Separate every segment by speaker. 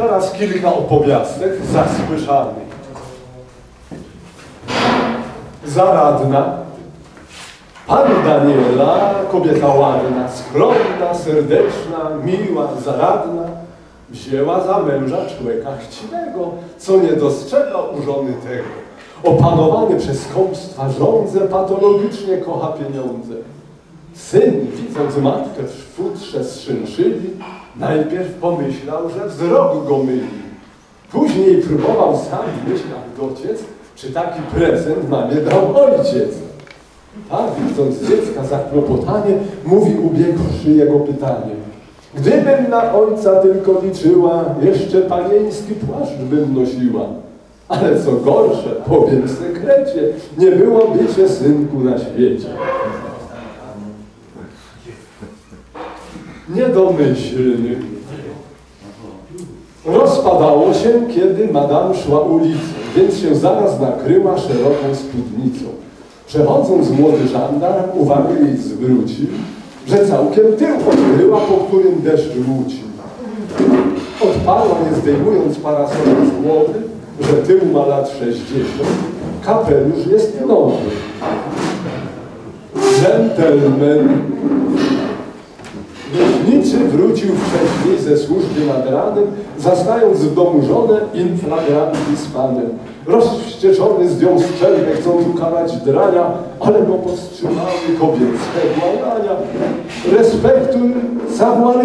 Speaker 1: Teraz kilka opowiastek zasłyszalnych. Zaradna, Pani Daniela, kobieta ładna, skromna, serdeczna, miła, zaradna, wzięła za męża człowieka chciwego, co nie dostrzega u żony tego. Opanowany przez skąpstwa żądze, patologicznie kocha pieniądze. Syn, widząc matkę w futrze z szynszyli, najpierw pomyślał, że wzrok go myli. Później próbował sam w myślach dociec, czy taki prezent mamie dał ojciec. A widząc dziecka zakłopotanie, mówi ubiegłszy jego pytanie. Gdybym na ojca tylko liczyła, jeszcze panieński płaszcz bym nosiła. Ale co gorsze, powiem w sekrecie, nie było bycie synku na świecie. Niedomyślny. Rozpadało się, kiedy madam szła ulicą, więc się zaraz nakryła szeroką spódnicą. Przechodząc młody żandar, uwagę jej zwrócił, że całkiem tył odkryła, po którym deszcz łucił. Odparła, nie zdejmując parasola z głowy, że tył ma lat 60, kapelusz jest nowy. Gentleman Leśniczy wrócił wcześniej ze służby nad ranem, zastając w domu żonę in z panem. Rozwścieczony zdjął strzelbę, chcąc ukarać drania, ale go powstrzymały kobiece błagania. Respektuj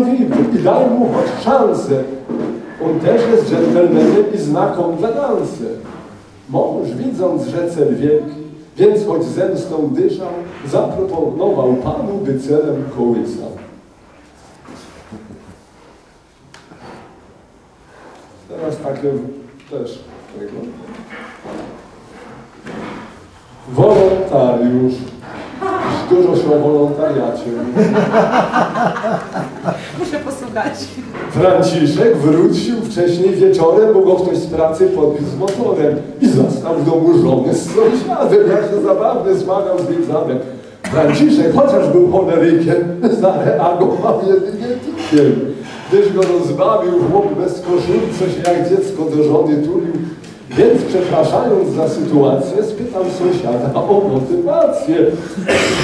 Speaker 1: vivre i daj mu choć szansę. On też jest dżentelmenem i zna konwenansę. Mąż, widząc, że cel wielki, więc choć zemstą dyszał, zaproponował panu, by celem kołysał. Takie też tego. Wolontariusz. Dużo się o wolontariacie.
Speaker 2: Muszę posłuchać.
Speaker 1: Franciszek wrócił wcześniej wieczorem, bo go ktoś z pracy podwiózł z motorem i zastał w domu żony z sąsiadem. Jak się zabawnie zmagał z nim zamek. Franciszek, chociaż był cholerykiem, zareagował jedynie tikiem. Gdyż go rozbawił chłop bez koszuli, co się jak dziecko do żony tulił. Więc przepraszając za sytuację, spytał sąsiada o motywację,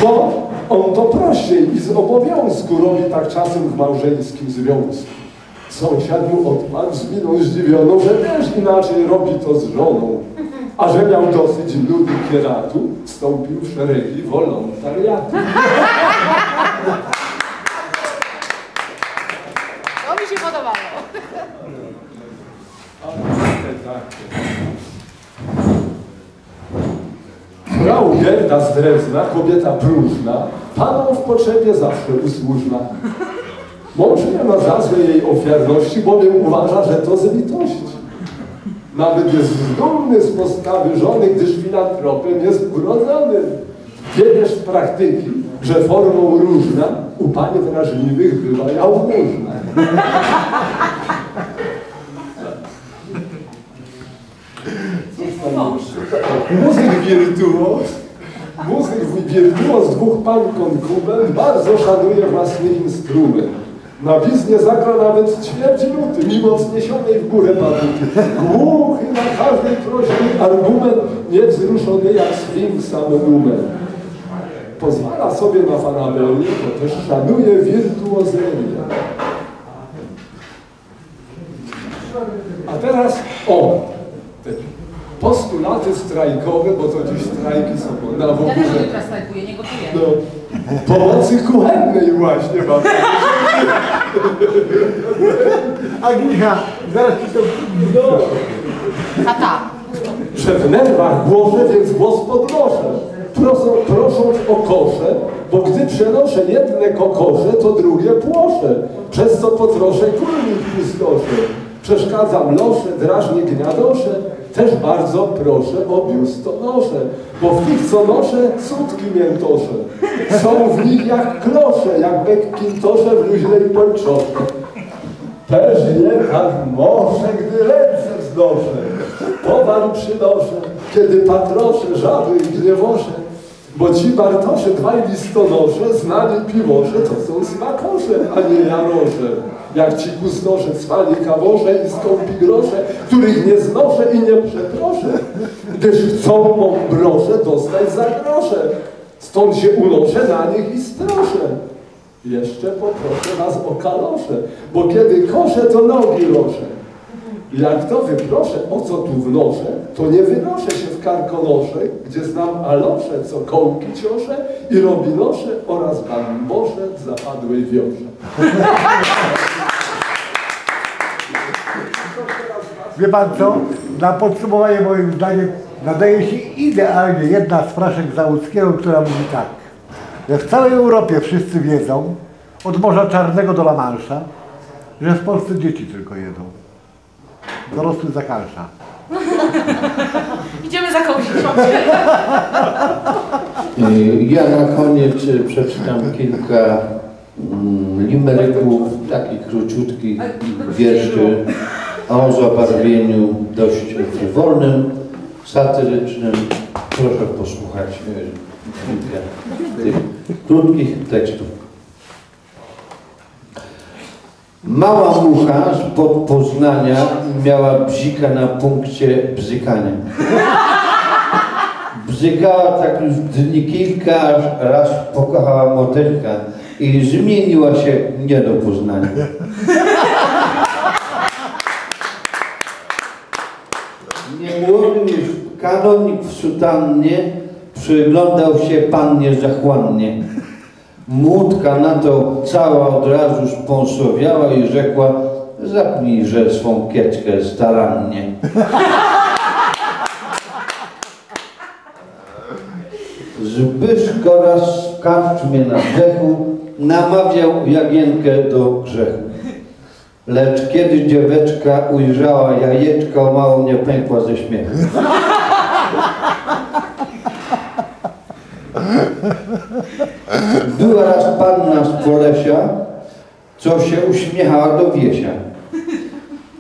Speaker 1: bo on to prościej i z obowiązku robi tak czasem w małżeńskim związku. Sąsiad mu odparł z miną zdziwioną, że też inaczej robi to z żoną. A że miał dosyć ludu kieratu, wstąpił w szeregi wolontariatu.
Speaker 2: To mi się podobało.
Speaker 1: Gerda z Drezna, kobieta próżna, panom w potrzebie zawsze usłużna. Mąż nie ma za złe jej ofiarności, bowiem uważa, że to z litości. Nawet jest dumny z postawy żony, gdyż filantropem jest urodzony. Wiesz z praktyki, że formą różna u pań wrażliwych bywa jałmużna. Muzyk wirtuoz, muzyk wirtuoz dwóch pań konkubent bardzo szanuje własny instrument. Na wiznie zagra nawet ćwierć nuty, mimo wzniesionej w górę babuty. Głuchy na każdej prośbie argument, niewzruszony jak sfinksa monument. Pozwala sobie na fanabelię, bo też szanuje wirtuozerię. A teraz o, postulaty strajkowe, bo to dziś strajki są na w
Speaker 2: Ja też jutro strajkuję, nie gotuję.
Speaker 1: No, pomocy kuchennej właśnie mam.
Speaker 3: Agnicha, zaraz ci to...
Speaker 1: No,
Speaker 2: Tata.
Speaker 1: że w nerwach głoszę, więc głos podnoszę. Prosą, prosząc o kosze, bo gdy przenoszę jedne kokosze, to drugie płoszę, przez co potroszę kurnik pustoszę. Przeszkadzam losze, drażnię gniadosze, też bardzo proszę o biustonosze, bo w tych, co noszę, sutki miętosze. Są w nich jak klosze, jak bekkintosze w luźnej pończosze. Też nie tak może, gdy ręce wznoszę. Towar przynoszę, kiedy patroszę, żaby i gniewosze. Bo ci Bartosze, dwaj listonosze, znani piwosze, to są smakosze, a nie jarosze. Jak ci kustosze, cwani kawosze i skąpi grosze, których nie znoszę i nie przeproszę, gdyż chcą mą broszę dostać za grosze. Stąd się unoszę na nich i stroszę. Jeszcze poproszę was o kalosze, bo kiedy koszę, to nogi loszę. Jak to wyproszę, o co tu wnoszę, to nie wynoszę się w karkonosze, gdzie znam alosze, co kołki ciosze i robinosze oraz bambosze w zapadłej wiosze.
Speaker 3: Wie pan co? Na podsumowanie moim zdaniem nadaje się idealnie jedna z fraszek Załuckiego, która mówi tak. Że w całej Europie wszyscy wiedzą, od Morza Czarnego do La Mancha, że w Polsce dzieci tylko jedzą. Dorosły zakalsza.
Speaker 2: Idziemy za kogoś.
Speaker 4: Y, Ja na koniec y, przeczytam kilka mm, limeryków, takich króciutkich wierszy o zabarwieniu dość wolnym, satyrycznym. Proszę posłuchać y, kilka tych krótkich tekstów. Mała mucha spod Poznania miała bzika na punkcie bzykania. Bzykała tak już dni kilka, aż raz pokochała motylka i zmieniła się nie do poznania. Niemłody już kanonik w sutannie przyglądał się pannie zachłannie. Młódka na to cała od razu spąsowiała i rzekła zapnijże swą kieczkę starannie. Zbyszko raz w karczmie na dechu namawiał Jagienkę do grzechu. Lecz kiedy dzieweczka ujrzała jajeczko, mało nie pękła ze śmiechu. Była raz panna z Polesia, co się uśmiechała do wiesia.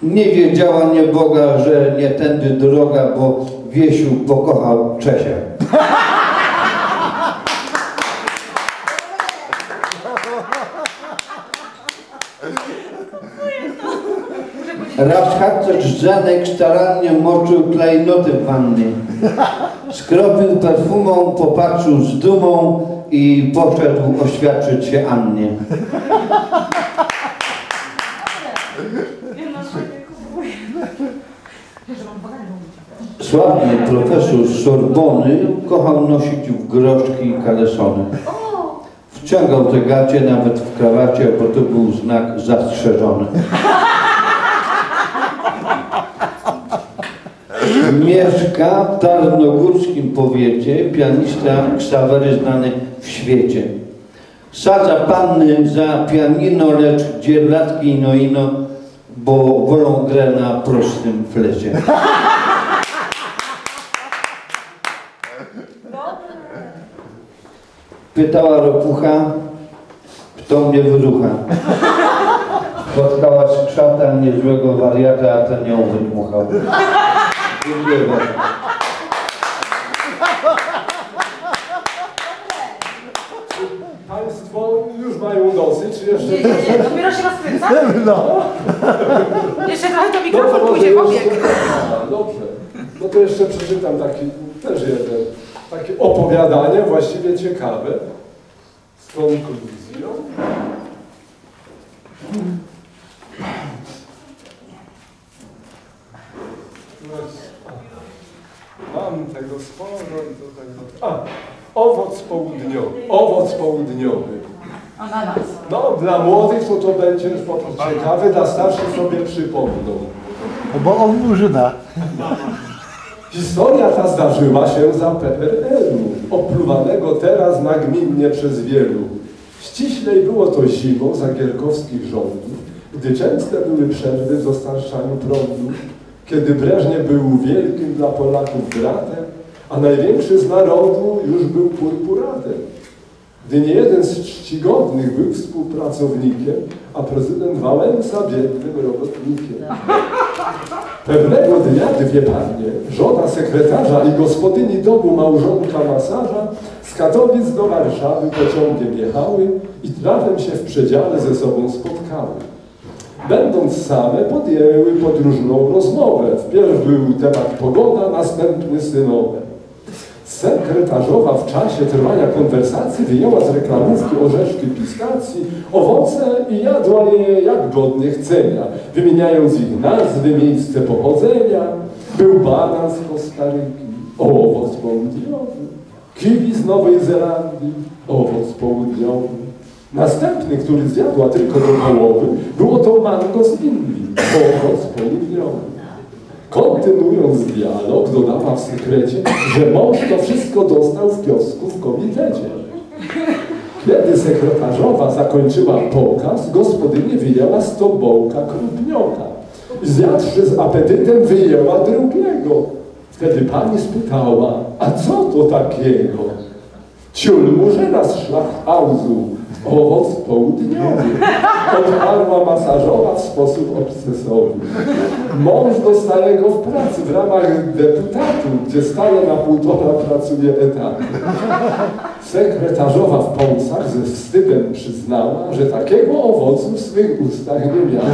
Speaker 4: Nie wiedziała nieboga, że nie tędy droga, bo Wiesiu pokochał Czesia. Raz harcerz Żanek starannie moczył klejnoty w wannie. Skropił perfumą, popatrzył z dumą i poszedł oświadczyć się Annie. Sławny profesor Sorbony kochał nosić w groszki kalesony. Wciągał te gacie nawet w krawacie, bo to był znak zastrzeżony. Mieszka w tarnogórskim powiecie, pianista Ksawery znany w świecie. Sadza panny za pianino, lecz dzierlatki ino ino, bo wolą grę na prostym flecie. Pytała ropucha, kto mnie wyrucha. Spotkała skrzata niezłego wariata, a ten ją wydmuchał. Dziękuję bardzo.
Speaker 1: Państwo już mają dosyć, czy jeszcze...
Speaker 2: Nie, nie, nie, dopiero się rozkręca.
Speaker 3: No.
Speaker 2: Jeszcze trochę to
Speaker 1: No
Speaker 2: mikrofon
Speaker 1: może
Speaker 2: pójdzie, pobieg.
Speaker 1: Aha, Dobrze. No to jeszcze przeczytam taki, też jeden, takie opowiadanie właściwie ciekawe z konkluzją. Mam tego sporo i to tak... A, owoc południowy. Owoc południowy.
Speaker 2: Ananas.
Speaker 1: No, dla młodych to to będzie już potem ciekawe, dla starszych sobie przypomną.
Speaker 3: Bo on murzyna.
Speaker 1: Historia ta zdarzyła się za PRL-u, opluwanego teraz nagminnie przez wielu. Ściślej było to zimą za gierkowskich rządów, gdy częste były przerwy w dostarczaniu prądu, kiedy Breżniew był wielkim dla Polaków bratem, a największy z narodu już był purpuratem. Gdy nie jeden z czcigodnych był współpracownikiem, a prezydent Wałęsa biednym robotnikiem. Pewnego dnia, wie panie, żona sekretarza i gospodyni domu małżonka masaża z Katowic do Warszawy pociągiem jechały i trafem się w przedziale ze sobą spotkały. Będąc same, podjęły podróżną rozmowę. Wpierw był temat pogoda, następny synowe. Sekretarzowa w czasie trwania konwersacji wyjęła z reklamówki orzeszki pistacji, owoce i jadła je jak godnie chcenia, wymieniając ich nazwy, miejsce pochodzenia. Był banan z Kostaryki, owoc południowy, kiwi z Nowej Zelandii, owoc południowy. Następny, który zjadła tylko do połowy, było to mango z Indii, owoc południowy. Kontynuując dialog, dodała w sekrecie, że mąż to wszystko dostał w kiosku w komitecie. Kiedy sekretarzowa zakończyła pokaz, gospodyni wyjęła z tobołka krupnioka. Zjadłszy z apetytem, wyjęła drugiego. Wtedy pani spytała, a co to takiego? Ciul murzyna z szlachthausu, owoc południowy. Odparła masażowa w sposób obsesowy. Mąż dostaje go w pracy w ramach deputatu, gdzie stale na półtora pracuje etatu. Sekretarzowa w pąsach ze wstydem przyznała, że takiego owocu w swych ustach nie miała.